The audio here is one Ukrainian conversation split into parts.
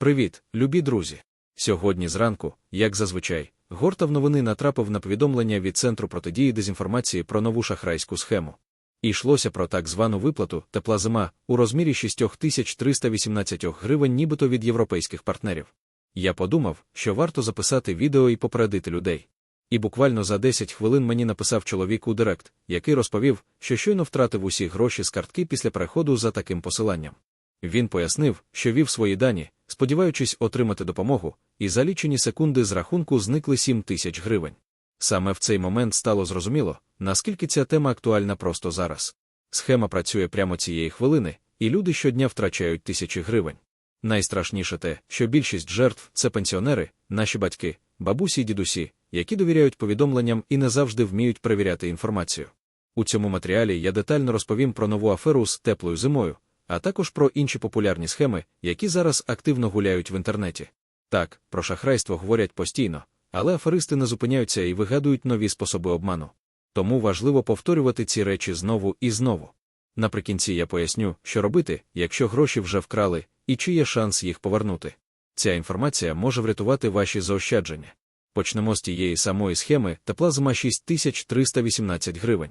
Привіт, любі друзі! Сьогодні зранку, як зазвичай, гортав новини натрапив на повідомлення від Центру протидії дезінформації про нову шахрайську схему. І йшлося про так звану виплату тепла зима у розмірі 6318 гривень, нібито від європейських партнерів. Я подумав, що варто записати відео і попередити людей. І буквально за 10 хвилин мені написав чоловік у Директ, який розповів, що щойно втратив усі гроші з картки після переходу за таким посиланням. Він пояснив, що вів свої дані, сподіваючись отримати допомогу, і за лічені секунди з рахунку зникли 7 тисяч гривень. Саме в цей момент стало зрозуміло, наскільки ця тема актуальна просто зараз. Схема працює прямо цієї хвилини, і люди щодня втрачають тисячі гривень. Найстрашніше те, що більшість жертв це пенсіонери, наші батьки, бабусі й дідусі, які довіряють повідомленням і не завжди вміють перевіряти інформацію. У цьому матеріалі я детально розповім про нову аферу з теплою зимою, а також про інші популярні схеми, які зараз активно гуляють в інтернеті. Так, про шахрайство говорять постійно, але аферисти не зупиняються і вигадують нові способи обману. Тому важливо повторювати ці речі знову і знову. Наприкінці я поясню, що робити, якщо гроші вже вкрали, і чи є шанс їх повернути. Ця інформація може врятувати ваші заощадження. Почнемо з тієї самої схеми тепла зима 6318 гривень.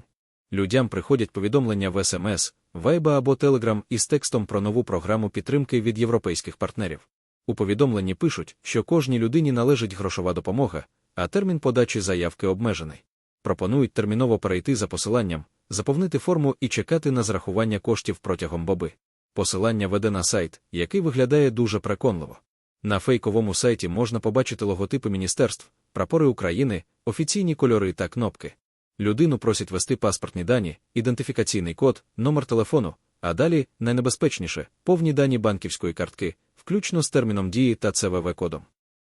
Людям приходять повідомлення в СМС, Viber або Telegram із текстом про нову програму підтримки від європейських партнерів. У повідомленні пишуть, що кожній людині належить грошова допомога, а термін подачі заявки обмежений. Пропонують терміново перейти за посиланням, заповнити форму і чекати на зрахування коштів протягом боби. Посилання веде на сайт, який виглядає дуже переконливо. На фейковому сайті можна побачити логотипи міністерств, прапори України, офіційні кольори та кнопки. Людину просять вести паспортні дані, ідентифікаційний код, номер телефону, а далі, найнебезпечніше, повні дані банківської картки, включно з терміном дії та ЦВВ-кодом.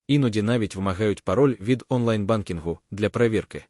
Іноді навіть вимагають пароль від онлайн-банкінгу для перевірки.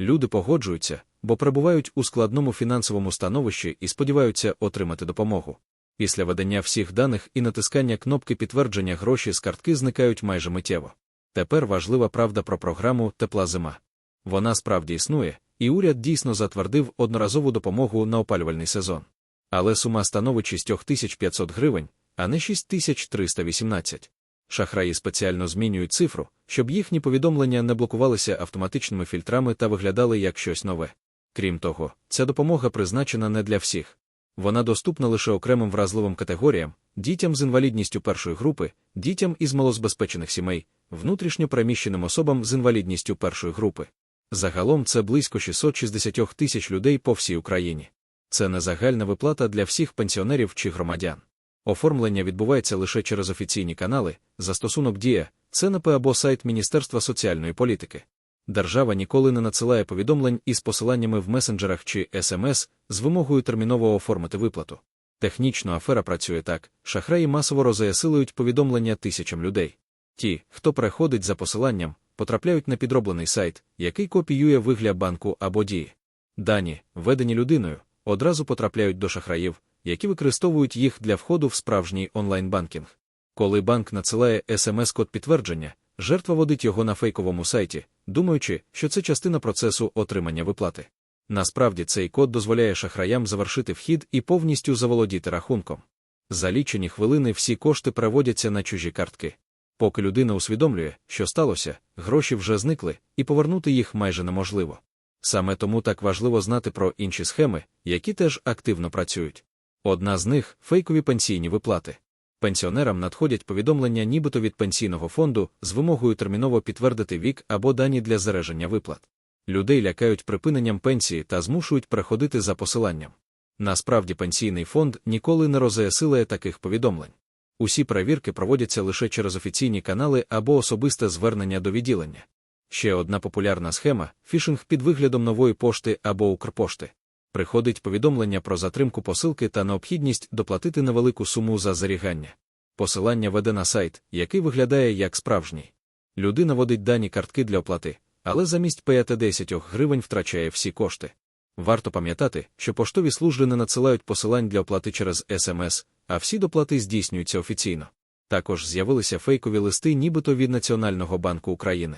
Люди погоджуються, бо перебувають у складному фінансовому становищі і сподіваються отримати допомогу. Після ведення всіх даних і натискання кнопки підтвердження гроші з картки зникають майже миттєво. Тепер важлива правда про програму Тепла зима. Вона справді існує, і уряд дійсно затвердив одноразову допомогу на опалювальний сезон. Але сума становить 6500 гривень, а не 6318. Шахраї спеціально змінюють цифру, щоб їхні повідомлення не блокувалися автоматичними фільтрами та виглядали як щось нове. Крім того, ця допомога призначена не для всіх. Вона доступна лише окремим вразливим категоріям, дітям з інвалідністю першої групи, дітям із малозбезпечених сімей, внутрішньо переміщеним особам з інвалідністю першої групи. Загалом це близько 660 тисяч людей по всій Україні. Це не загальна виплата для всіх пенсіонерів чи громадян. Оформлення відбувається лише через офіційні канали, застосунок Дія, ЦНП або сайт Міністерства соціальної політики. Держава ніколи не надсилає повідомлень із посиланнями в месенджерах чи СМС з вимогою терміново оформити виплату. Технічно афера працює так, шахраї масово розаясилують повідомлення тисячам людей. Ті, хто переходить за посиланням, потрапляють на підроблений сайт, який копіює вигляд банку або дії. Дані, введені людиною, одразу потрапляють до шахраїв, які використовують їх для входу в справжній онлайн-банкінг. Коли банк надсилає смс-код підтвердження, жертва водить його на фейковому сайті, думаючи, що це частина процесу отримання виплати. Насправді цей код дозволяє шахраям завершити вхід і повністю заволодіти рахунком. За лічені хвилини всі кошти переводяться на чужі картки. Поки людина усвідомлює, що сталося, гроші вже зникли, і повернути їх майже неможливо. Саме тому так важливо знати про інші схеми, які теж активно працюють. Одна з них фейкові пенсійні виплати. Пенсіонерам надходять повідомлення нібито від пенсійного фонду з вимогою терміново підтвердити вік або дані для зареження виплат. Людей лякають припиненням пенсії та змушують переходити за посиланням. Насправді пенсійний фонд ніколи не розаясилає таких повідомлень. Усі перевірки проводяться лише через офіційні канали або особисте звернення до відділення. Ще одна популярна схема фішинг під виглядом нової пошти або Укрпошти. Приходить повідомлення про затримку посилки та необхідність доплатити невелику суму за зарігання. Посилання веде на сайт, який виглядає як справжній. Людина водить дані картки для оплати, але замість 5-10 гривень втрачає всі кошти. Варто пам'ятати, що поштові служби не надсилають посилань для оплати через СМС, а всі доплати здійснюються офіційно. Також з'явилися фейкові листи, нібито від Національного банку України.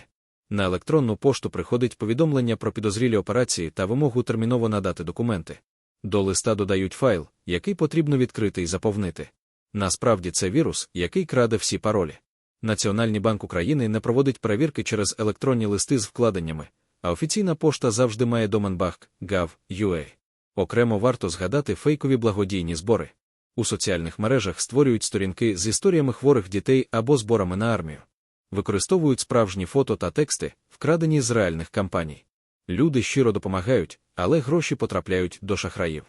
На електронну пошту приходить повідомлення про підозрілі операції та вимогу терміново надати документи. До листа додають файл, який потрібно відкрити і заповнити. Насправді це вірус, який краде всі паролі. Національний банк України не проводить перевірки через електронні листи з вкладеннями, а офіційна пошта завжди має домен BAG.gov.ua. Окремо варто згадати фейкові благодійні збори. У соціальних мережах створюють сторінки з історіями хворих дітей або зборами на армію. Використовують справжні фото та тексти, вкрадені з реальних кампаній. Люди щиро допомагають, але гроші потрапляють до шахраїв.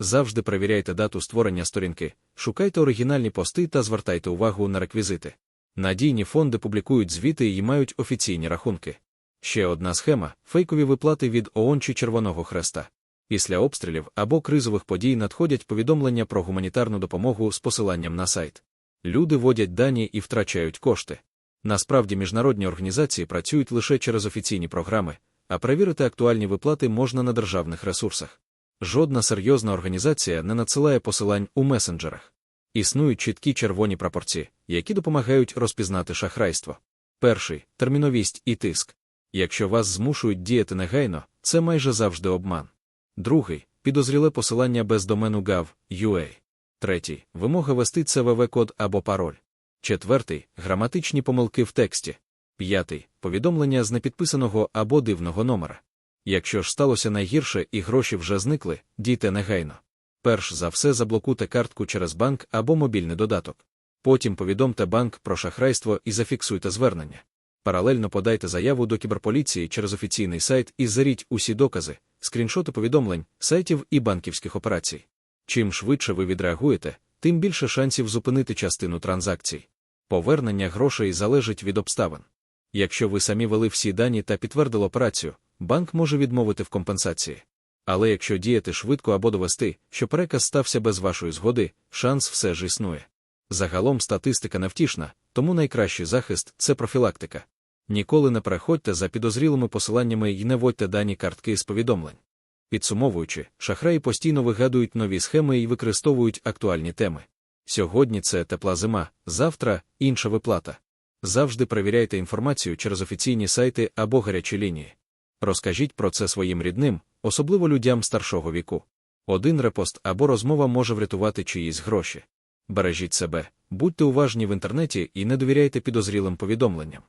Завжди перевіряйте дату створення сторінки, шукайте оригінальні пости та звертайте увагу на реквізити. Надійні фонди публікують звіти і мають офіційні рахунки. Ще одна схема фейкові виплати від ООН чи Червоного Хреста. Після обстрілів або кризових подій надходять повідомлення про гуманітарну допомогу з посиланням на сайт. Люди вводять дані і втрачають кошти. Насправді міжнародні організації працюють лише через офіційні програми, а перевірити актуальні виплати можна на державних ресурсах. Жодна серйозна організація не надсилає посилань у месенджерах. Існують чіткі червоні прапорці, які допомагають розпізнати шахрайство. Перший терміновість і тиск. Якщо вас змушують діяти негайно, це майже завжди обман. Другий підозріле посилання без домену gov.ua. Третій вимога вести CVV-код або пароль. Четвертий граматичні помилки в тексті. П'ятий повідомлення з непідписаного або дивного номера. Якщо ж сталося найгірше і гроші вже зникли, дійте негайно. Перш за все заблокуйте картку через банк або мобільний додаток. Потім повідомте банк про шахрайство і зафіксуйте звернення. Паралельно подайте заяву до кіберполіції через офіційний сайт і заріть усі докази, скріншоти повідомлень, сайтів і банківських операцій. Чим швидше ви відреагуєте, тим більше шансів зупинити частину транзакцій. Повернення грошей залежить від обставин. Якщо ви самі вели всі дані та підтвердили операцію, банк може відмовити в компенсації. Але якщо діяти швидко або довести, що переказ стався без вашої згоди, шанс все ж існує. Загалом статистика невтішна, тому найкращий захист це профілактика. Ніколи не переходьте за підозрілими посиланнями і не вводьте дані картки з повідомлень. Підсумовуючи, шахраї постійно вигадують нові схеми і використовують актуальні теми. Сьогодні це тепла зима, завтра інша виплата. Завжди перевіряйте інформацію через офіційні сайти або гарячі лінії. Розкажіть про це своїм рідним, особливо людям старшого віку. Один репост або розмова може врятувати чиїсь гроші. Бережіть себе, будьте уважні в інтернеті і не довіряйте підозрілим повідомленням.